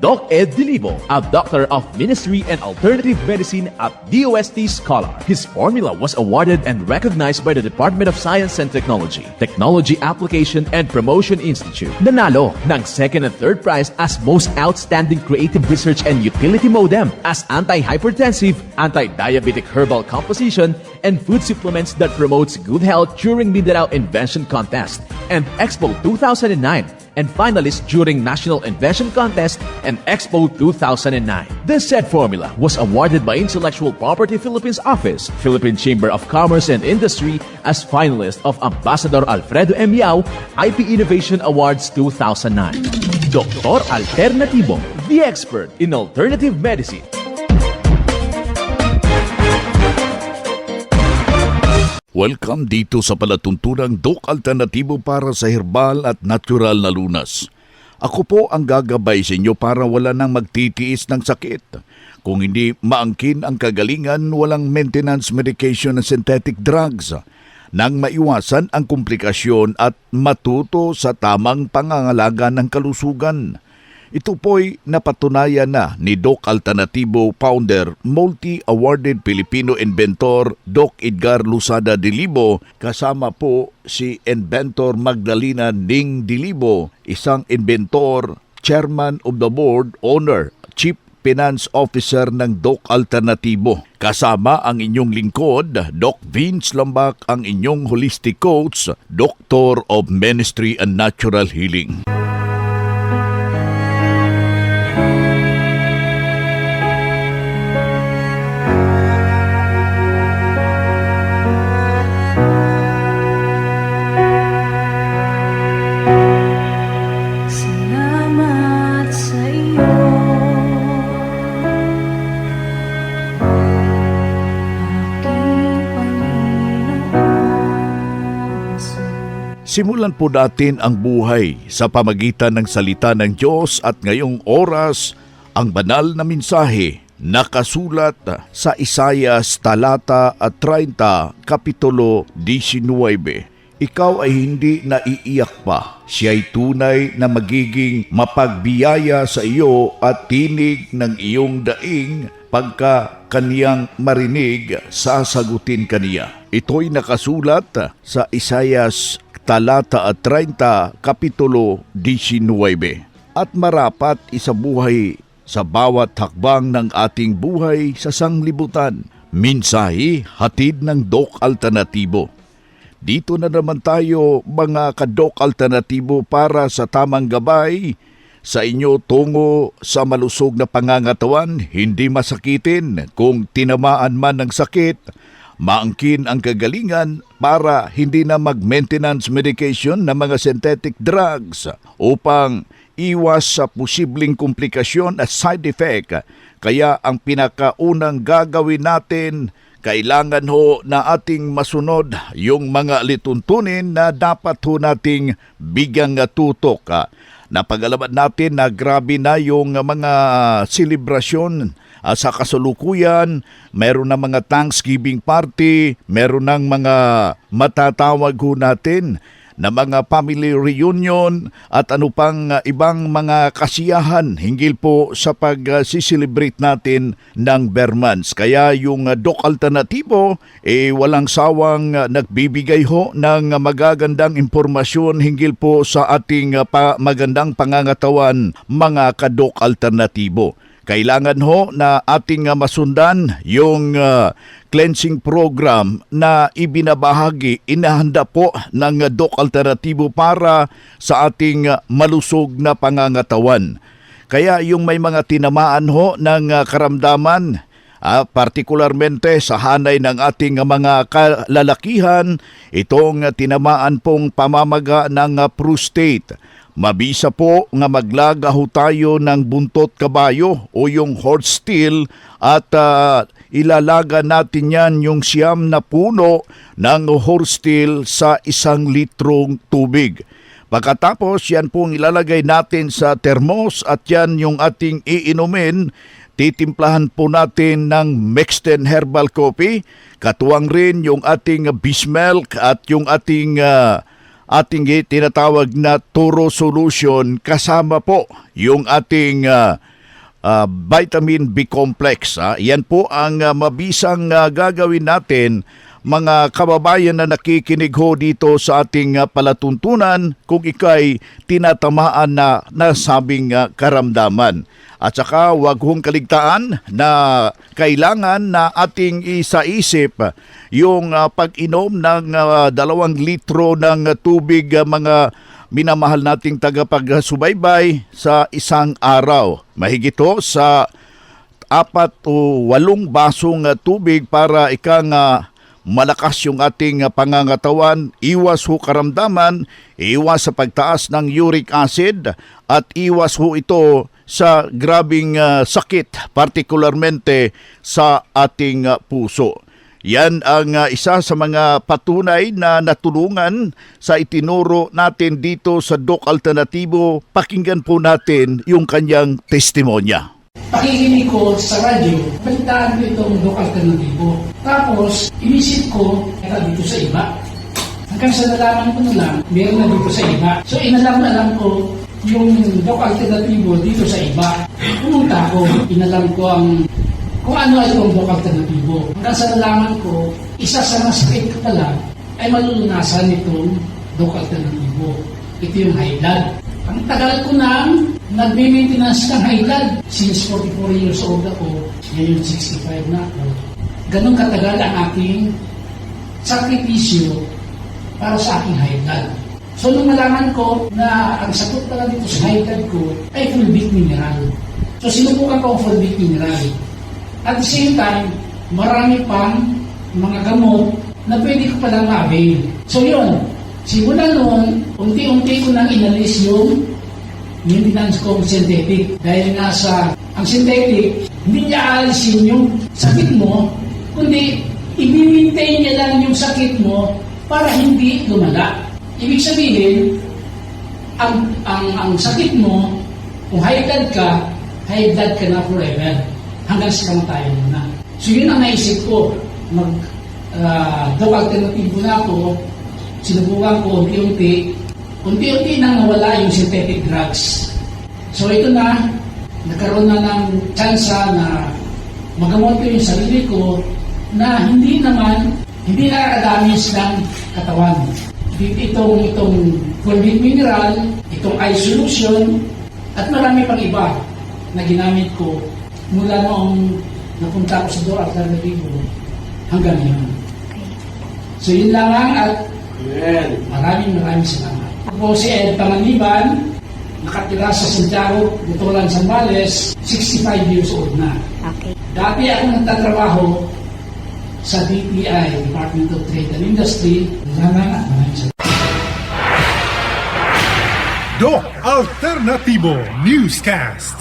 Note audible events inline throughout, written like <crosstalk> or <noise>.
Doc Ed Dilibo, a doctor of ministry and alternative medicine at DOST Scholar. His formula was awarded and recognized by the Department of Science and Technology, Technology Application and Promotion Institute. Nanalo ng second and third prize as most outstanding creative research and utility modem as anti-hypertensive, anti-diabetic herbal composition, and food supplements that promotes good health during Mindanao Invention Contest and Expo 2009 and finalist during National Invention Contest and Expo 2009. This said formula was awarded by Intellectual Property Philippines Office, Philippine Chamber of Commerce and Industry as finalist of Ambassador Alfredo M. Yao IP Innovation Awards 2009. Dr. Alternativo, the expert in alternative medicine. Welcome dito sa palatunturang Dok Alternatibo para sa herbal at natural na lunas. Ako po ang gagabay sa inyo para wala nang magtitiis ng sakit. Kung hindi maangkin ang kagalingan, walang maintenance medication ng synthetic drugs. Nang maiwasan ang komplikasyon at matuto sa tamang pangangalaga ng kalusugan. Ito po'y napatunayan na ni Doc Alternatibo founder, multi-awarded Filipino inventor Doc Edgar Lusada Dilibo kasama po si inventor Magdalena Ning Dilibo, isang inventor, chairman of the board, owner, chief Finance Officer ng Doc Alternatibo. Kasama ang inyong lingkod, Doc Vince Lambak, ang inyong holistic coach, Doctor of Ministry and Natural Healing. Simulan po natin ang buhay sa pamagitan ng salita ng Diyos at ngayong oras ang banal na mensahe nakasulat sa Isayas talata at 30 kapitulo 19. Ikaw ay hindi naiiyak pa. Siya ay tunay na magiging mapagbiyaya sa iyo at tinig ng iyong daing pagka kaniyang marinig, sasagutin kaniya. Ito'y nakasulat sa Isayas talata at 30, kapitulo 19. At marapat isabuhay sa bawat hakbang ng ating buhay sa sanglibutan. Minsahi, hatid ng Dok Alternatibo. Dito na naman tayo mga kadok alternatibo para sa tamang gabay sa inyo tungo sa malusog na pangangatawan, hindi masakitin kung tinamaan man ng sakit, maangkin ang kagalingan para hindi na mag-maintenance medication ng mga synthetic drugs upang iwas sa posibleng komplikasyon at side effect. Kaya ang pinakaunang gagawin natin kailangan ho na ating masunod yung mga lituntunin na dapat ho nating bigyang tutok. Napagalaman natin na grabe na yung mga selebrasyon ah, sa kasulukuyan, meron na mga Thanksgiving party, meron ng mga matatawag ho natin na mga family reunion at ano pang uh, ibang mga kasiyahan hinggil po sa pag-celebrate natin ng Bermans. Kaya yung uh, Doc Alternatibo, eh walang sawang uh, nagbibigay ho ng magagandang impormasyon hinggil po sa ating pa- magandang pangangatawan mga kadok alternatibo. Kailangan ho na ating uh, masundan yung uh, cleansing program na ibinabahagi, inahanda po ng uh, Doc Alternatibo para sa ating uh, malusog na pangangatawan. Kaya yung may mga tinamaan ho ng uh, karamdaman, ah, partikularmente sa hanay ng ating uh, mga kalalakihan, itong uh, tinamaan pong pamamaga ng uh, prostate. Mabisa po nga maglaga ho tayo ng buntot kabayo o yung horse steel at ah, ilalaga natin yan yung siyam na puno ng horsetail sa isang litrong tubig. Pagkatapos, yan pong ilalagay natin sa termos at yan yung ating iinumin. Titimplahan po natin ng Mexten Herbal Coffee. Katuwang rin yung ating Bismilk at yung ating ah, ating tinatawag na Toro Solution kasama po yung ating ah, ah, vitamin B complex. ah. Yan po ang ah, mabisang ah, gagawin natin mga kababayan na nakikinig ho dito sa ating ah, palatuntunan kung ikay tinatamaan na nasabing ah, karamdaman. At saka wag hong kaligtaan na kailangan na ating isa-isip yung ah, pag-inom ng ah, dalawang litro ng tubig ah, mga minamahal nating tagapagsubaybay sa isang araw. Mahigit sa apat o walong basong ah, tubig para ikang ah, malakas yung ating pangangatawan, iwas ho karamdaman, iwas sa pagtaas ng uric acid at iwas ho ito sa grabing ah, sakit, partikularmente sa ating ah, puso. Yan ang ah, isa sa mga patunay na natulungan sa itinuro natin dito sa Doc Alternatibo. Pakinggan po natin yung kanyang testimonya. pakikinig ko sa radyo, balitaan ko itong Doc Alternatibo. Tapos, inisip ko, era dito sa iba. Hanggang sa nalaman ko na lang, meron na dito sa iba. So, inalam na lang ko yung Doc Alternatibo dito sa iba. Pumunta ako, inalam ko ang kung ano ay itong Doc Alternatibo. Hanggang sa nalaman ko, isa sa masakit ko pala ay malulunasan itong Doc Alternativo. Ito yung high blood. Ang tagal ko nang nagme-maintenance ng high blood. Since 44 years old ako, ngayon 65 na ako. Ganon katagal ang aking sakripisyo para sa aking high blood. So nung nalaman ko na ang sagot pala dito sa high blood ko ay fulvic mineral. So sinubukan ko ang fulvic mineral. At the same time, marami pang mga gamot na pwede ko palang ma-avail. So yun, simula noon, unti-unti ko nang inalis yung maintenance ko synthetic. Dahil nga sa ang synthetic, hindi niya aalisin yung sakit mo, kundi i-maintain niya lang yung sakit mo para hindi lumala. Ibig sabihin, ang, ang, ang sakit mo, kung high blood ka, high blood ka na forever. Hanggang sa kamatayan mo na. So yun ang naisip ko. Mag, uh, daw alternatibo na ako, sinubukan ko unti-unti, unti-unti nang nawala yung synthetic drugs. So ito na, nagkaroon na ng tsansa na magamot ko yung sarili ko na hindi naman, hindi nakakadamage ng katawan. Itong, itong fulvic mineral, itong eye solution, at marami pang iba na ginamit ko mula noong napunta ko sa Door Alternativo hanggang ngayon. So yun lang ang at maraming maraming salamat. Ako si Ed Panganiban, nakatira sa Santiago, Butolan, Zambales, 65 years old na. Okay. Dati ako nagtatrabaho sa DTI, Department of Trade and Industry. Salamat, maraming salamat. Doc Alternativo Newscast.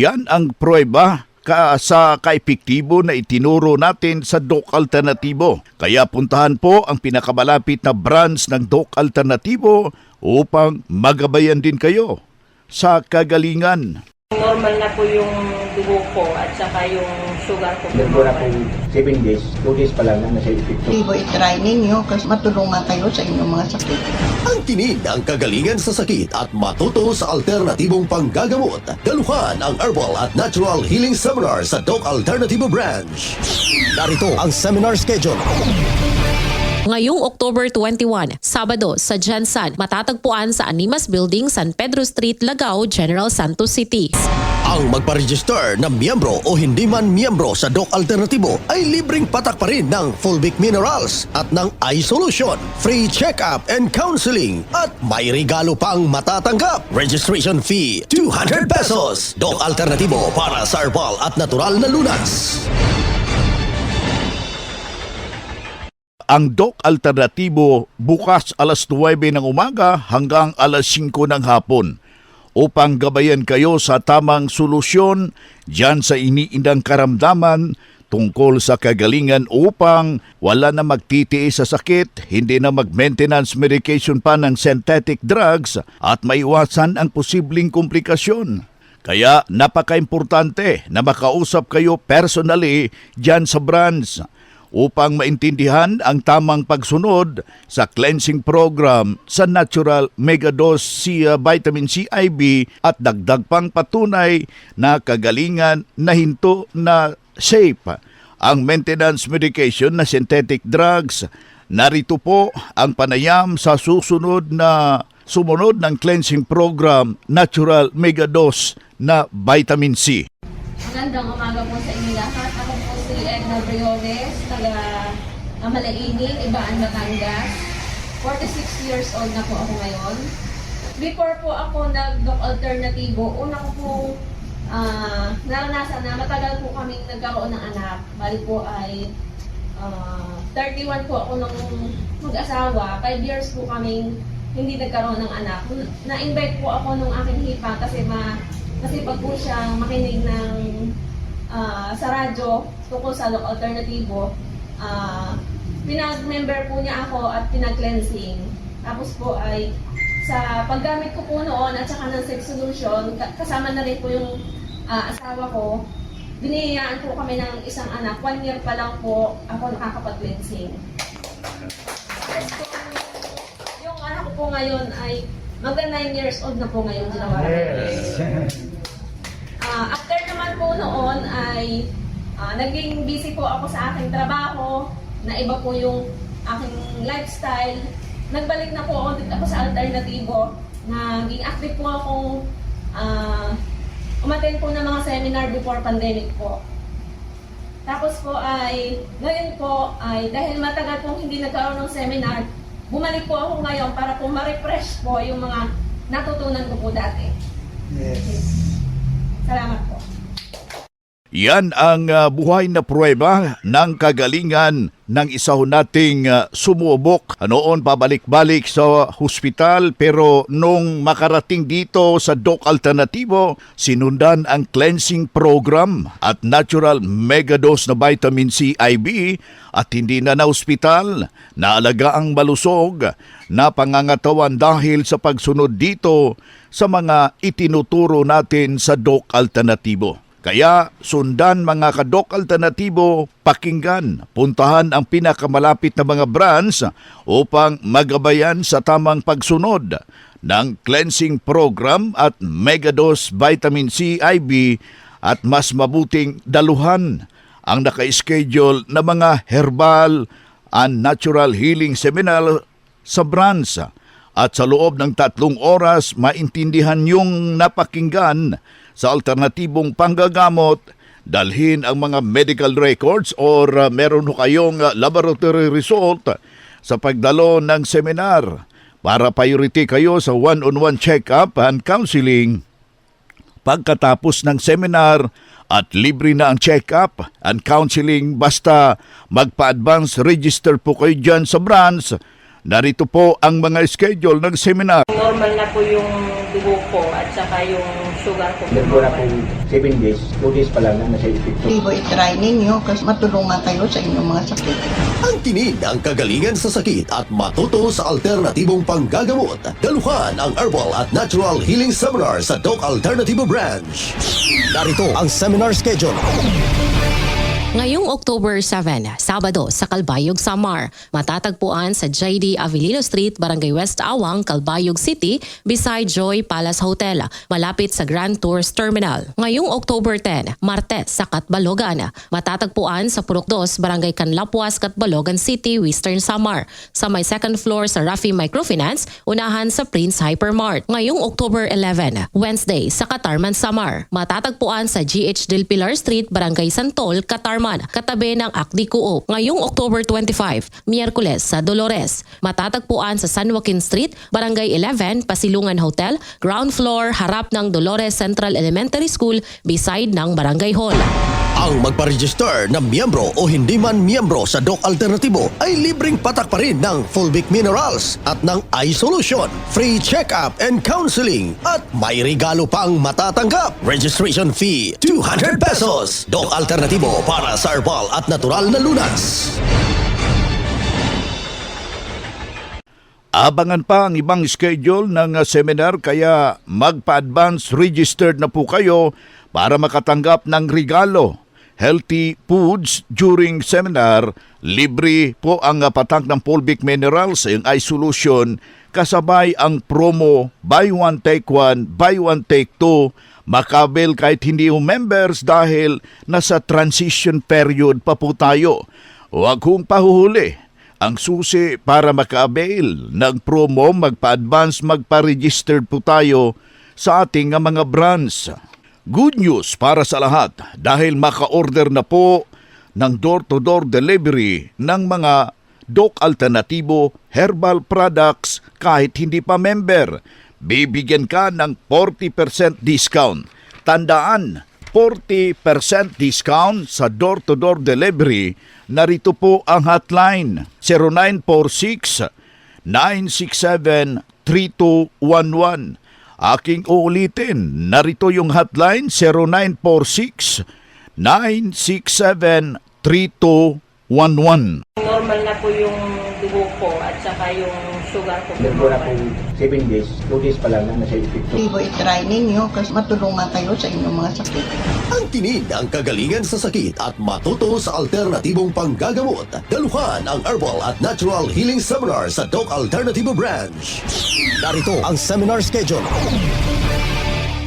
Yan ang prueba ka sa kaepektibo na itinuro natin sa Doc Alternatibo. Kaya puntahan po ang pinakamalapit na branch ng Doc Alternatibo upang magabayan din kayo sa kagalingan. Normal na po yung dugo ko at saka yung sugar ko. Meron po na pong 7 days, 2 days pa lang na nasa epekto. Ibo i-try ninyo kasi matulungan kayo sa inyong mga sakit. Ang tinig ng kagalingan sa sakit at matuto sa alternatibong panggagamot. Daluhan ang Herbal at Natural Healing Seminar sa Doc Alternativo Branch. Narito ang seminar schedule. Ngayong October 21, Sabado sa Jansan, matatagpuan sa Animas Building, San Pedro Street, Lagao, General Santos City. Ang magpa-register na miyembro o hindi man miyembro sa Doc Alternativo ay libreng patak pa rin ng Fulvic Minerals at ng Eye Solution, free check-up and counseling at may regalo pang matatanggap. Registration fee 200 pesos. Doc Alternativo para sa herbal at natural na lunas. Ang Doc Alternatibo bukas alas 9 ng umaga hanggang alas 5 ng hapon. upang gabayan kayo sa tamang solusyon dyan sa iniindang karamdaman tungkol sa kagalingan upang wala na magtitiis sa sakit, hindi na mag-maintenance medication pa ng synthetic drugs at maiwasan ang posibleng komplikasyon. Kaya napaka-importante na makausap kayo personally dyan sa branch upang maintindihan ang tamang pagsunod sa cleansing program sa Natural Megadose Sia Vitamin C IB at dagdag pang patunay na kagalingan na hinto na safe ang maintenance medication na synthetic drugs. Narito po ang panayam sa susunod na sumunod ng cleansing program Natural Megadose na Vitamin C. Magandang umaga po sa inyo lahat. Ako po si Edna Briones, taga Amalaingin, Ibaan, Batangas. 46 years old na po ako ngayon. Before po ako nag-doc alternatibo, una po ah, naranasan na matagal po kaming nagkaroon ng anak. Bali po ay ah, 31 po ako nung mag-asawa. 5 years po kaming hindi nagkaroon ng anak. Na-invite po ako nung aking hipa kasi ma kasi pag po siya makinig ng ah, sa radyo tungkol sa alternatibo, ah, pinag-member po niya ako at pinag-cleansing. Tapos po ay sa paggamit ko po noon at saka ng sex solution, ka- kasama na rin po yung ah, asawa ko, biniyayaan po kami ng isang anak. One year pa lang po ako nakakapag-cleansing. Yung anak ko po ngayon ay magda 9 years old na po ngayon ginawa. Ah, after naman po noon ay ah, naging busy po ako sa aking trabaho, na iba po yung aking lifestyle. Nagbalik na po ako dito ako sa alternatibo. Naging active po akong ah, umattend po ng mga seminar before pandemic po. Tapos po ay, ngayon po ay dahil matagal pong hindi nagkaroon ng seminar, bumalik po ako ngayon para po ma-refresh po yung mga natutunan ko po dati. Salamat po. Yan ang ah, buhay na pruweba ng kagalingan ng isa ho nating ah, sumubok noon pabalik-balik sa hospital pero nung makarating dito sa Doc Alternativo, sinundan ang cleansing program at natural megadose na vitamin C IB at hindi na na hospital, naalaga ang malusog na pangangatawan dahil sa pagsunod dito sa mga itinuturo natin sa Doc Alternativo. Kaya sundan mga kadok alternatibo, pakinggan, puntahan ang pinakamalapit na mga branch upang magabayan sa tamang pagsunod ng cleansing program at Megadose Vitamin C IB at mas mabuting daluhan ang naka-schedule na mga herbal and natural healing seminar sa branch at sa loob ng tatlong oras maintindihan yung napakinggan sa alternatibong panggagamot dalhin ang mga medical records or uh, meron ho kayong uh, laboratory result sa pagdalo ng seminar para priority kayo sa one-on-one check-up and counseling pagkatapos ng seminar at libre na ang check-up and counseling basta magpa-advance register po kayo dyan sa branch. Narito po ang mga schedule ng seminar. Normal na po yung dugo ko at saka yung sugar ko. Nagmula po 7 days, 2 days pa lang na nasa epekto. Tibo i-try ninyo kasi matulungan kayo sa inyong mga sakit. Ang tinig ng kagalingan sa sakit at matuto sa alternatibong panggagamot. Daluhan ang Herbal at Natural Healing Seminar sa Doc Alternativo Branch. Narito ang seminar schedule. Ngayong October 7, Sabado sa Calbayog, Samar, matatagpuan sa JD Avilino Street, Barangay West Awang, Calbayog City, beside Joy Palace Hotel, malapit sa Grand Tours Terminal. Ngayong October 10, Martes sa Katbalogan, matatagpuan sa Purok 2, Barangay Canlapuas, Katbalogan City, Western Samar, sa may second floor sa Rafi Microfinance, unahan sa Prince Hypermart. Ngayong October 11, Wednesday sa Katarman, Samar, matatagpuan sa GH Del Pilar Street, Barangay Santol, Katarman, katabi ng Akdi Coop. Ngayong October 25, Miyerkules sa Dolores, matatagpuan sa San Joaquin Street, Barangay 11, Pasilungan Hotel, ground floor harap ng Dolores Central Elementary School beside ng Barangay Hall. Ang magpa-register na miyembro o hindi man miyembro sa Doc Alternatibo ay libreng patak pa rin ng Fulvic Minerals at ng iSolution, free check-up and counseling at may regalo pang matatanggap. Registration fee 200 pesos. Doc Alternatibo para sa herbal at natural na lunas. Abangan pa ang ibang schedule ng seminar kaya magpa-advance registered na po kayo para makatanggap ng regalo. Healthy foods during seminar, libre po ang patak ng Polvic Minerals, yung iSolution, kasabay ang promo buy one take one, buy one take two, makabil kahit hindi yung members dahil nasa transition period pa po tayo. Huwag kong pahuhuli. Ang susi para maka-avail ng promo, magpa-advance, magpa-registered po tayo sa ating mga brands. Good news para sa lahat dahil maka-order na po ng door-to-door delivery ng mga Doc Alternatibo herbal products kahit hindi pa member. Bibigyan ka ng 40% discount. Tandaan, 40% discount sa door-to-door delivery. Narito po ang hotline 0946 967 3211. Aking uulitin, narito yung hotline 0946 967 3211. Normal na po yung dugo ko at saka yung sugar ko. Meron po na pong 7 days, 2 days pa lang na nasa epekto. Tibo i-try ninyo kasi matulungan kayo sa inyong mga sakit. Ang tinid ang kagalingan sa sakit at matuto sa alternatibong panggagamot. Daluhan ang Herbal at Natural Healing Seminar sa Doc Alternativo Branch. Narito ang seminar schedule.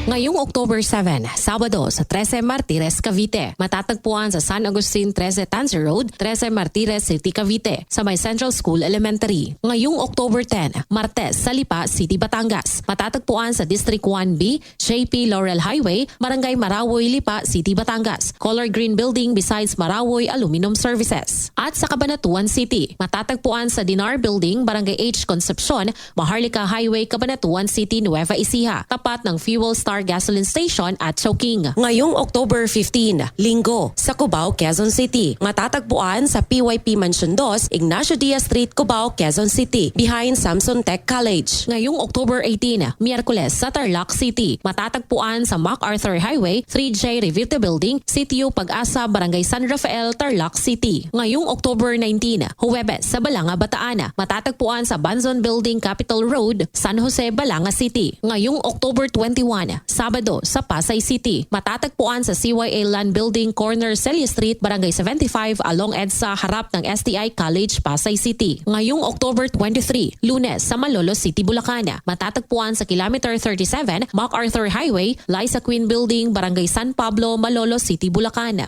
Ngayong October 7, Sabado sa 13 Martires, Cavite. Matatagpuan sa San Agustin 13 Tanza Road, 13 Martires City, Cavite, sa may Central School Elementary. Ngayong October 10, Martes sa Lipa City, Batangas. Matatagpuan sa District 1B, JP Laurel Highway, Barangay Marawoy, Lipa City, Batangas. Color Green Building besides Marawoy Aluminum Services. At sa Cabanatuan City, matatagpuan sa Dinar Building, Barangay H Concepcion, Maharlika Highway, Cabanatuan City, Nueva Ecija. Tapat ng Fuel Star Gasoline Station at Chowking. Ngayong October 15, Linggo, sa Cubao, Quezon City. Matatagpuan sa PYP Mansion 2, Ignacio Diaz Street, Cubao, Quezon City, behind Samson Tech College. Ngayong October 18, Miyerkules sa Tarlac City. Matatagpuan sa MacArthur Highway, 3J Revite Building, Sitio Pag-asa, Barangay San Rafael, Tarlac City. Ngayong October 19, Huwebes sa Balanga, Bataan. Matatagpuan sa Banzon Building, Capitol Road, San Jose, Balanga City. Ngayong October 21, Sabado sa Pasay City. Matatagpuan sa CYA Land Building Corner Celia Street, Barangay 75 along EDSA harap ng STI College, Pasay City. Ngayong October 23, Lunes sa Malolo City, Bulacan. Matatagpuan sa Kilometer 37, MacArthur Highway, Liza Queen Building, Barangay San Pablo, Malolo City, Bulacan.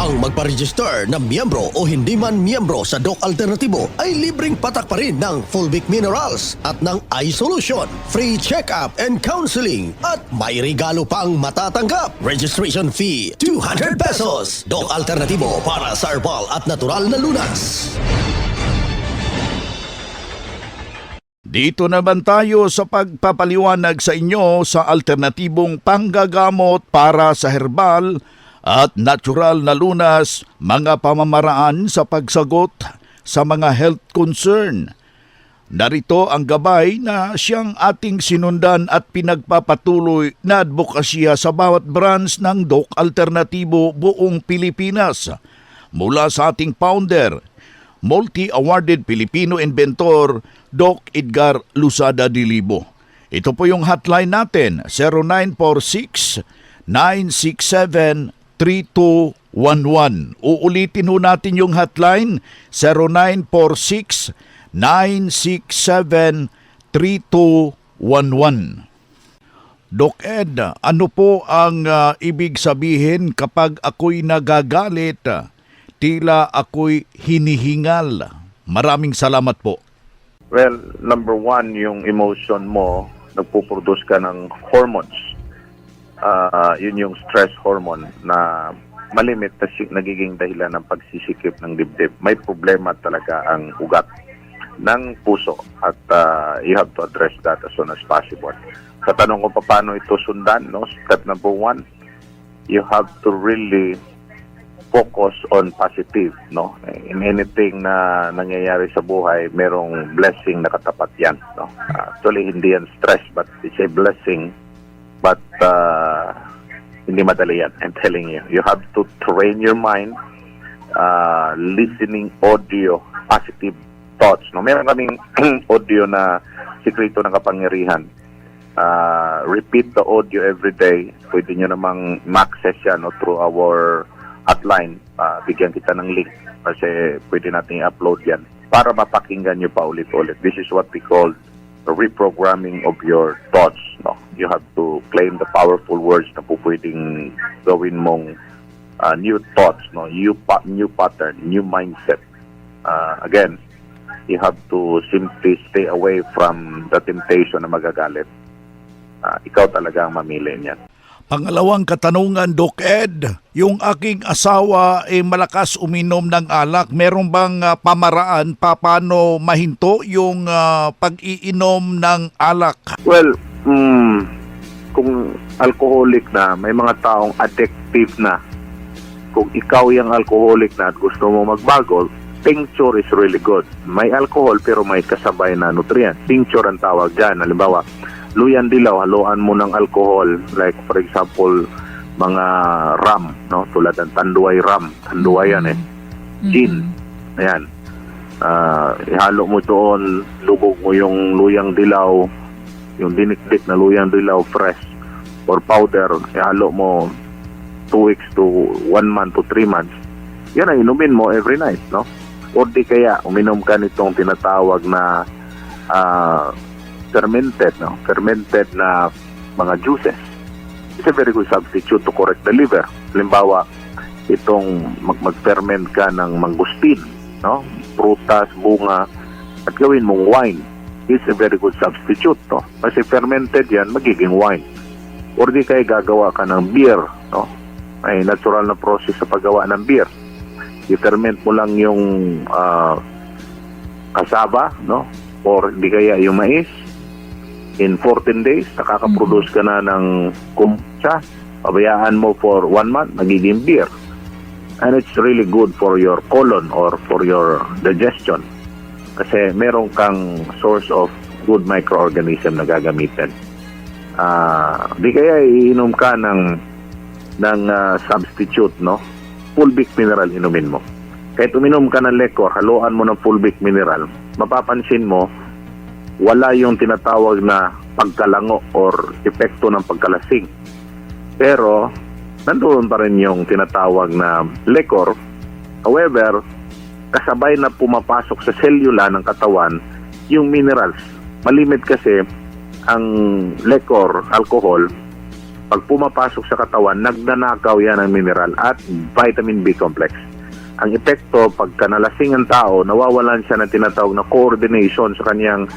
Ang magpa-register na miyembro o hindi man miyembro sa Doc Alternatibo ay libreng patak pa rin ng Fulvic Minerals at ng iSolution, free check-up and counseling at may regalo pang matatanggap. Registration fee 200 pesos. Doc Alternatibo para sa herbal at natural na lunas. Dito naman tayo sa pagpapaliwanag sa inyo sa alternatibong panggagamot para sa herbal at natural na lunas, mga pamamaraan sa pagsagot sa mga health concern. Narito ang gabay na siyang ating sinundan at pinagpapatuloy na advokasya sa bawat branch ng Doc Alternatibo buong Pilipinas. Mula sa ating founder, multi-awarded Filipino inventor Doc Edgar Lusada Dilibo. Ito po yung hotline natin, 0946 967 3211. Uulitin ho natin yung hotline 0946 967 3211. Doc Ed, ano po ang ah, ibig sabihin kapag ako'y nagagalit, tila ako'y hinihingal? Maraming salamat po. Well, number one, yung emotion mo, nagpuproduce ka ng hormones. Ah, yun yung stress hormone na malimit na nagiging dahilan ng pagsisikip ng dibdib. May problema talaga ang ugat ng puso at ah, you have to address that as soon as possible. Sa tanong ko pa paano ito sundan, no? step number one, you have to really focus on positive, no? In anything na nangyayari sa buhay, merong blessing na katapat yan, no? Uh, actually, hindi yan stress, but it's a blessing. But uh, hindi madali yan, I'm telling you. You have to train your mind, uh, listening audio, positive thoughts, no? Meron kaming <clears throat> audio na sikreto ng kapangyarihan. Uh, repeat the audio every day. Pwede nyo namang ma-access yan no, through our hotline. Uh, bigyan kita ng link kasi pwede natin i-upload yan para mapakinggan nyo pa ulit-ulit. This is what we call reprogramming of your thoughts. No? You have to claim the powerful words na po pwedeng gawin mong uh, new thoughts, no? new, pa- new pattern, new mindset. Uh, again, you have to simply stay away from the temptation na magagalit. Ah, ikaw talaga ang mamili niyan. Pangalawang katanungan, Doc Ed, yung aking asawa ay malakas uminom ng alak. Meron bang ah, pamaraan pa paano mahinto yung ah, pag-iinom ng alak? Well, mm, kung alcoholic na, may mga taong addictive na. Kung ikaw yung alcoholic na at gusto mo magbago, tincture is really good. May alcohol pero may kasabay na nutrient. Tincture ang tawag dyan. Halimbawa, luyan dilaw, haluan mo ng alcohol. Like for example, mga rum, no? tulad ng tanduay rum. Tanduay yan eh. Gin. Ayan. Ah, ihalo mo doon, lubog mo yung luyang dilaw, yung dinikdik na luyang dilaw fresh or powder, ihalo mo 2 weeks to 1 month to 3 months. Yan ay inumin mo every night, no? O di kaya uminom ka nitong tinatawag na ah, fermented, no? Fermented na mga juices. It's a very good substitute to correct the liver. Halimbawa, itong mag- mag-ferment ka ng mangustin, no? Prutas, bunga, at gawin mong wine. It's a very good substitute, no? Kasi fermented yan, magiging wine. Or di kaya gagawa ka ng beer, no? Ay natural na process sa paggawa ng beer. I-ferment mo lang yung ah, kasaba, no? Or di kaya yung mais. In 14 days, nakaka-produce ka na ng kombucha. Pabayaan mo for one month, magiging beer. And it's really good for your colon or for your digestion. Kasi meron kang source of good microorganism na gagamitin. Ah, di kaya iinom ka ng ng ah, substitute, no? Fulvic mineral inumin mo. Kahit uminom ka ng liquor, haluan mo ng fulvic mineral, mapapansin mo, wala yung tinatawag na pagkalango or epekto ng pagkalasing. Pero, nandoon pa rin yung tinatawag na liquor. However, kasabay na pumapasok sa selula ng katawan yung minerals. Malimit kasi ang liquor, alcohol, pag pumapasok sa katawan, nagnanakaw yan ng mineral at vitamin B complex. Ang epekto, pagka nalasing ang tao, nawawalan siya ng tinatawag na coordination sa kanyang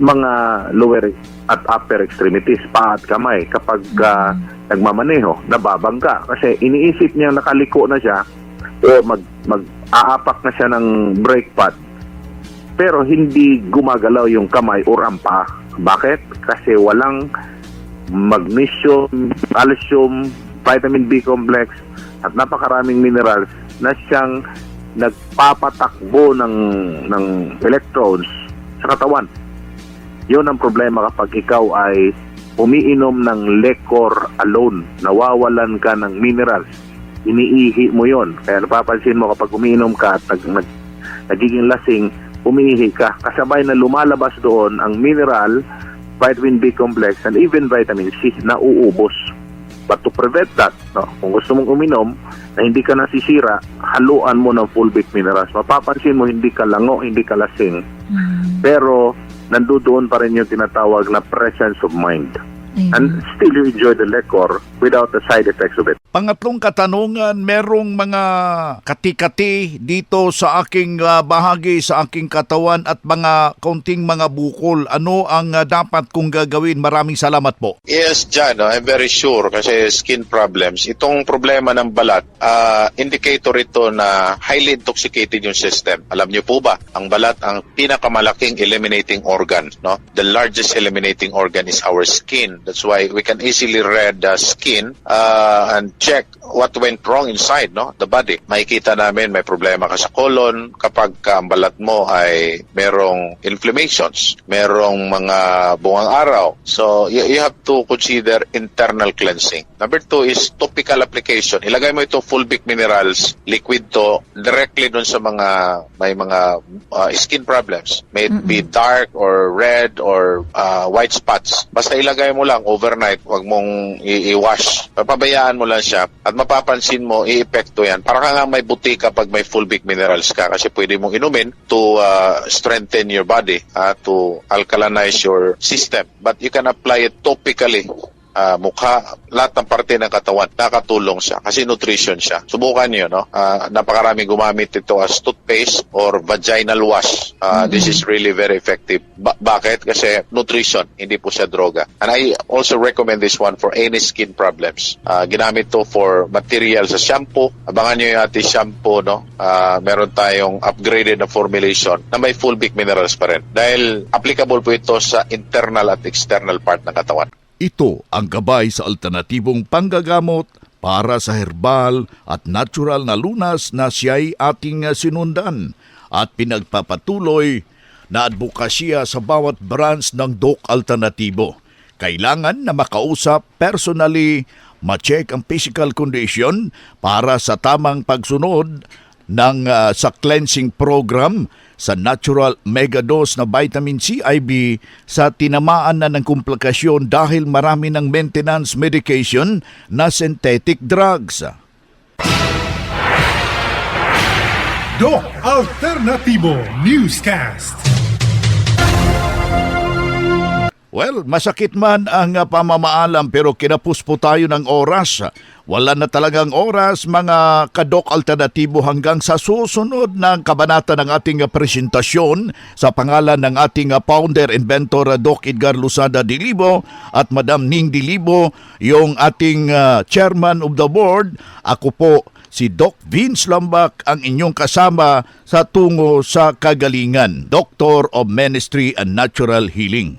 mga lower at upper extremities, paa at kamay. Kapag ah, nagmamaneho, nababangga. Kasi iniisip niya nakaliko na siya o mag, mag-aapak na siya ng brake pad pero hindi gumagalaw yung kamay or ang. Bakit? Kasi walang magnesium, calcium, vitamin B complex at napakaraming minerals na siyang nagpapatakbo ng ng electrons sa katawan. Yun ang problema kapag ikaw ay umiinom ng liquor alone, nawawalan ka ng minerals. Iniihi mo yon. Kaya napapansin mo kapag umiinom ka at nag, nag, nagiging lasing, umiihi ka. Kasabay na lumalabas doon ang mineral, vitamin B complex, and even vitamin C na uubos. But to prevent that, no, kung gusto mong uminom na hindi ka nasisira, haluan mo ng fulvic minerals. Mapapansin mo hindi ka lango, hindi ka lasing. Pero nandoon pa rin yung tinatawag na presence of mind. And still you enjoy the liquor without the side effects of it. Pangatlong katanungan, merong mga kati-kati dito sa aking ah, bahagi, sa aking katawan at mga kaunting mga bukol. Ano ang ah, dapat kong gagawin? Maraming salamat po. Yes, John, no, I'm very sure kasi skin problems. Itong problema ng balat, ah, indicator ito na highly intoxicated yung system. Alam niyo po ba, ang balat ang pinakamalaking eliminating organ, no? The largest eliminating organ is our skin. That's why we can easily read the skin uh, and check what went wrong inside no? The body. Makikita namin may problema ka sa colon. Kapag ka ang balat mo ay merong inflammations merong mga bungang araw. So you, you have to consider internal cleansing. Number two is topical application. Ilagay mo ito fulvic minerals liquid to directly dun sa mga may mga uh, skin problems. May it be dark or red or uh, white spots. Basta ilagay mo lang overnight wag mong i-wash. Papabayaan mo lang siya at mapapansin mo i-epekto yan. Para ka nga may buti kapag may fulvic minerals ka kasi pwede mong inumin to uh, strengthen your body uh, to alkalinize your system. But you can apply it topically ah, mukha, lahat ng parte ng katawan, nakatulong siya kasi nutrition siya. Subukan niyo, no? Ah, napakarami gumamit ito as toothpaste or vaginal wash. Ah, This is really very effective. Ba- bakit? Kasi nutrition, hindi po siya droga. And I also recommend this one for any skin problems. Ah, ginamit to for material sa shampoo. Abangan niyo yung ating shampoo, no? Ah, meron tayong upgraded na formulation na may fulvic minerals pa rin. Dahil applicable po ito sa internal at external part ng katawan. Ito ang gabay sa alternatibong panggagamot para sa herbal at natural na lunas na siya'y ating sinundan at pinagpapatuloy na advokasya sa bawat branch ng Doc Alternatibo. Kailangan na makausap personally, ma-check ang physical condition para sa tamang pagsunod ng uh, sa cleansing program sa natural megadose na vitamin C IB sa tinamaan na ng komplikasyon dahil marami ng maintenance medication na synthetic drugs. Doc Alternativo Newscast. Well, masakit man ang uh, pamamaalam pero kinapos po tayo ng oras. Wala na talagang oras mga kadok alternatibo hanggang sa susunod na kabanata ng ating uh, presentasyon sa pangalan ng ating uh, founder, inventor Doc Edgar Lusada Dilibo at Madam Ning Dilibo, yung ating chairman of the board. Ako po si Doc Vince Lambak ang inyong kasama sa tungo sa kagalingan, Doctor of Ministry and Natural Healing.